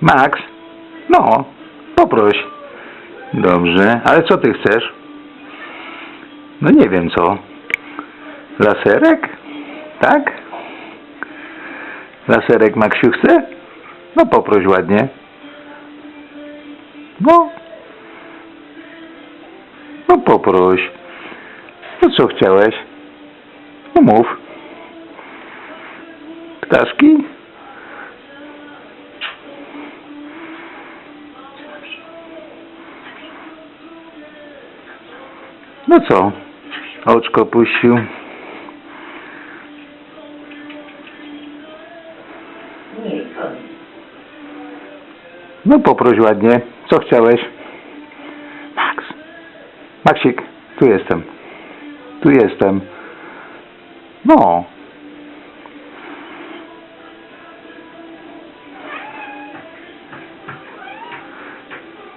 Max? No, poproś. Dobrze, ale co ty chcesz? No nie wiem co. Laserek? Tak? Laserek Maksiu chce? No poproś ładnie. No. No poproś. No co chciałeś? No mów. Ptaszki? No co? Oczko puścił. No poproś ładnie. Co chciałeś? Max. Maksik, tu jestem. Tu jestem. No.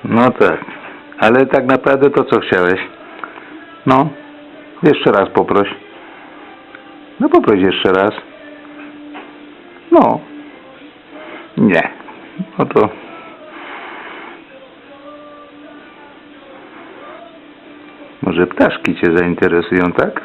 No tak. Ale tak naprawdę to co chciałeś? No. Jeszcze raz poproś. No poproś jeszcze raz. No. Nie. No to... Może ptaszki Cię zainteresują, tak?